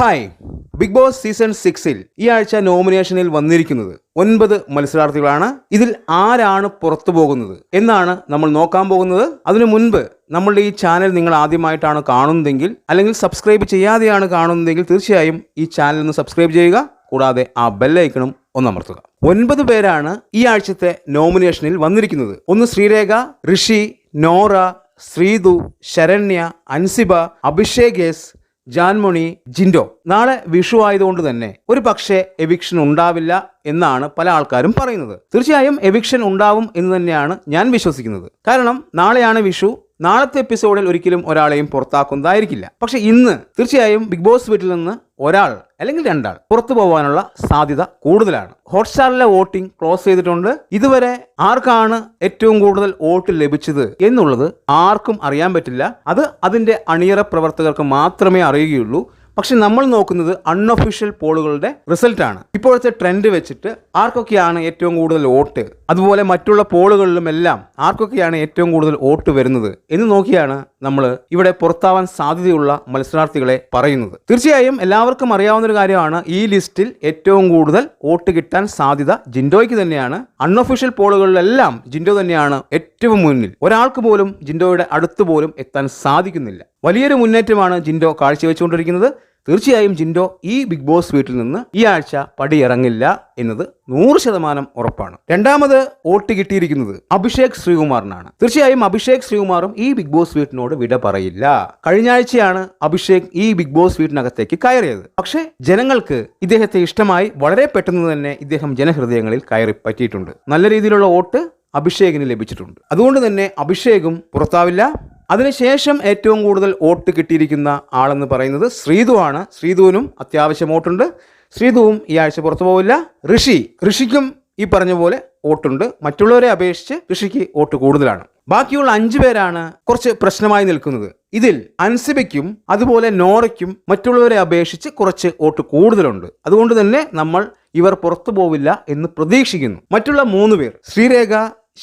Hi big boss season സിക്സിൽ ഈ ആഴ്ച നോമിനേഷനിൽ വന്നിരിക്കുന്നത് ഒൻപത് മത്സരാർത്ഥികളാണ്. ഇതിൽ ആരാണ് പുറത്തു പോകുന്നത്? എന്നാണ് നമ്മൾ നോക്കാൻ പോകുന്നത്. അതിനു മുൻപ് നമ്മളുടെ ഈ ചാനൽ നിങ്ങൾ ആദ്യമായിട്ടാണ് കാണുന്നതെങ്കിൽ അല്ലെങ്കിൽ സബ്സ്ക്രൈബ് ചെയ്യാതെയാണ് കാണുന്നതെങ്കിൽ തീർച്ചയായും ഈ ചാനൽ ഒന്ന് സബ്സ്ക്രൈബ് ചെയ്യുക. കൂടാതെ ആ ബെല്ലൈക്കണും ഒന്നമർത്തുക ഒൻപത് പേരാണ് ഈ ആഴ്ചത്തെ നോമിനേഷനിൽ വന്നിരിക്കുന്നത്. ഒന്ന് ശ്രീരേഖ ഋഷി നോറ ശ്രീതു ശരണ്യ അൻസിബ അഭിഷേക് എസ് ജാൻമണി ജിൻഡോ. നാളെ വിഷു ആയതുകൊണ്ട് തന്നെ ഒരു പക്ഷേ എവിക്ഷൻ ഉണ്ടാവില്ല എന്നാണ് പല ആൾക്കാരും പറയുന്നത്. തീർച്ചയായും എവിക്ഷൻ ഉണ്ടാവും എന്ന് തന്നെയാണ് ഞാൻ വിശ്വസിക്കുന്നത്. കാരണം നാളെയാണ് വിഷു നാളത്തെ എപ്പിസോഡിൽ ഒരിക്കലും ഒരാളെയും പുറത്താക്കുന്നതായിരിക്കില്ല. പക്ഷെ ഇന്ന് തീർച്ചയായും ബിഗ് ബോസ് വീട്ടിൽ നിന്ന് ഒരാൾ അല്ലെങ്കിൽ രണ്ടാൾ പുറത്തു പോകാനുള്ള സാധ്യത കൂടുതലാണ്. ഹോട്ട്സ്റ്റാറിലെ വോട്ടിംഗ് ക്ലോസ് ചെയ്തിട്ടുണ്ട്. ഇതുവരെ ആർക്കാണ് ഏറ്റവും കൂടുതൽ വോട്ട് ലഭിച്ചത് എന്നുള്ളത് ആർക്കും അറിയാൻ പറ്റില്ല. അത് അതിന്റെ അണിയറ പ്രവർത്തകർക്ക് മാത്രമേ അറിയുകയുള്ളൂ. പക്ഷെ നമ്മൾ നോക്കുന്നത് അൺഒഫീഷ്യൽ പോളുകളുടെ റിസൾട്ടാണ് ഇപ്പോഴത്തെ ട്രെൻഡ് വെച്ചിട്ട് ആർക്കൊക്കെയാണ് ഏറ്റവും കൂടുതൽ വോട്ട്? അതുപോലെ മറ്റുള്ള പോളുകളിലും എല്ലാം ആർക്കൊക്കെയാണ് ഏറ്റവും കൂടുതൽ വോട്ട് വരുന്നത്? എന്ന് നോക്കിയാണ് നമ്മൾ ഇവിടെ പുറത്താവാൻ സാധ്യതയുള്ള മത്സരാർത്ഥികളെ പറയുന്നത്. തീർച്ചയായും എല്ലാവർക്കും അറിയാവുന്ന ഒരു കാര്യമാണ് ഈ ലിസ്റ്റിൽ ഏറ്റവും കൂടുതൽ വോട്ട് കിട്ടാൻ സാധ്യത ജിൻഡോയ്ക്ക് തന്നെയാണ്. അൺഒഫീഷ്യൽ പോളുകളിലെല്ലാം ജിൻഡോ തന്നെയാണ് ഏറ്റവും മുന്നിൽ. ഒരാൾക്ക് പോലും ജിൻഡോയുടെ അടുത്ത് പോലും എത്താൻ സാധിക്കുന്നില്ല. വലിയൊരു മുന്നേറ്റമാണ് ജിൻഡോ കാഴ്ചവെച്ചുകൊണ്ടിരിക്കുന്നത്. തീർച്ചയായും ജിൻഡോ ഈ ബിഗ് ബോസ് വീട്ടിൽ നിന്ന് ഈ ആഴ്ച പടിയിറങ്ങില്ല എന്നത് നൂറ് ശതമാനം ഉറപ്പാണ്. രണ്ടാമത് വോട്ട് കിട്ടിയിരിക്കുന്നത് അഭിഷേക് ശ്രീകുമാറിനാണ്. തീർച്ചയായും അഭിഷേക് ശ്രീകുമാറും ഈ ബിഗ് ബോസ് വീട്ടിനോട് വിട പറയില്ല. കഴിഞ്ഞ ആഴ്ചയാണ് അഭിഷേക് ഈ ബിഗ് ബോസ് വീട്ടിനകത്തേക്ക് കയറിയത്. പക്ഷേ ജനങ്ങൾക്ക് ഇദ്ദേഹത്തെ ഇഷ്ടമായി വളരെ പെട്ടെന്ന് തന്നെ ഇദ്ദേഹം ജനഹൃദയങ്ങളിൽ കയറി പറ്റിയിട്ടുണ്ട്. നല്ല രീതിയിലുള്ള വോട്ട് അഭിഷേകിന് ലഭിച്ചിട്ടുണ്ട്. അതുകൊണ്ട് തന്നെ അഭിഷേകും പുറത്താവില്ല. അതിനുശേഷം ഏറ്റവും കൂടുതൽ വോട്ട് കിട്ടിയിരിക്കുന്ന ആളെന്ന് പറയുന്നത് ശ്രീതുവാണ് ശ്രീതുവിനും അത്യാവശ്യം വോട്ടുണ്ട്. ശ്രീതുവും ഈ ആഴ്ച പുറത്തു പോവില്ല. ഋഷി ഋഷിക്കും ഈ പറഞ്ഞ പോലെ വോട്ടുണ്ട്. മറ്റുള്ളവരെ അപേക്ഷിച്ച് ഋഷിക്ക് വോട്ട് കൂടുതലാണ്. ബാക്കിയുള്ള അഞ്ചു പേരാണ് കുറച്ച് പ്രശ്നമായി നിൽക്കുന്നത്. ഇതിൽ അൻസിബയ്ക്കും അതുപോലെ നോറയ്ക്കും മറ്റുള്ളവരെ അപേക്ഷിച്ച് കുറച്ച് വോട്ട് കൂടുതലുണ്ട്. അതുകൊണ്ട് തന്നെ നമ്മൾ ഇവർ പുറത്തു പോവില്ല എന്ന് പ്രതീക്ഷിക്കുന്നു. മറ്റുള്ള മൂന്ന് പേർ ശ്രീരേഖ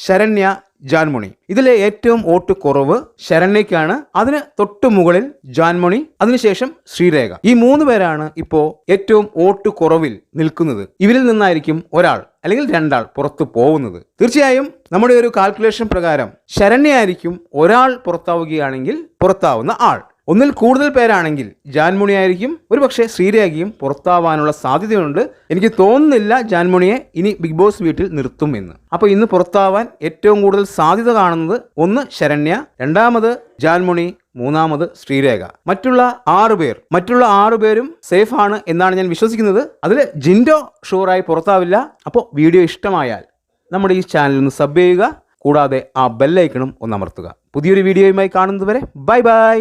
ശരണ്യ ജാൻമണി. ഇതിലെ ഏറ്റവും വോട്ട് കുറവ് ശരണ്യക്കാണ് അതിന് തൊട്ടു മുകളിൽ ജാൻമണി അതിനുശേഷം ശ്രീരേഖ. ഈ മൂന്ന് പേരാണ് ഇപ്പോ ഏറ്റവും വോട്ട് കുറവിൽ നിൽക്കുന്നത്. ഇവരിൽ നിന്നായിരിക്കും ഒരാൾ അല്ലെങ്കിൽ രണ്ടാൾ പുറത്തു പോകുന്നത്. തീർച്ചയായും നമ്മുടെ ഒരു കാൽക്കുലേഷൻ പ്രകാരം ശരണ്യായിരിക്കും ഒരാൾ പുറത്താവുകയാണെങ്കിൽ പുറത്താവുന്ന ആൾ. ഒന്നിൽ കൂടുതൽ പേരാണെങ്കിൽ ജാൻമുണി ആയിരിക്കും ഒരുപക്ഷെ ശ്രീരേഖയും പുറത്താവാനുള്ള സാധ്യതയുണ്ട്. എനിക്ക് തോന്നുന്നില്ല ജാൻമുണിയെ ഇനി ബിഗ് ബോസ് വീട്ടിൽ നിർത്തും എന്ന്. അപ്പോൾ ഇന്ന് പുറത്താവാൻ ഏറ്റവും കൂടുതൽ സാധ്യത കാണുന്നത് ഒന്ന് ശരണ്യ രണ്ടാമത് ജാൻമുണി മൂന്നാമത് ശ്രീരേഖ. മറ്റുള്ള ആറ് പേർ മറ്റുള്ള ആറ് പേരും സേഫ് ആണ് എന്നാണ് ഞാൻ വിശ്വസിക്കുന്നത്. അതിൽ ജിൻഡോ ഷുവറായി പുറത്താവില്ല. അപ്പോൾ വീഡിയോ ഇഷ്ടമായാൽ നമ്മുടെ ഈ ചാനൽ ഒന്ന് സബ് ചെയ്യുക. കൂടാതെ ആ ബെല്ലൈക്കണും ഒന്ന് അമർത്തുക. പുതിയൊരു വീഡിയോയുമായി കാണുന്നതുവരെ ബൈ ബൈ.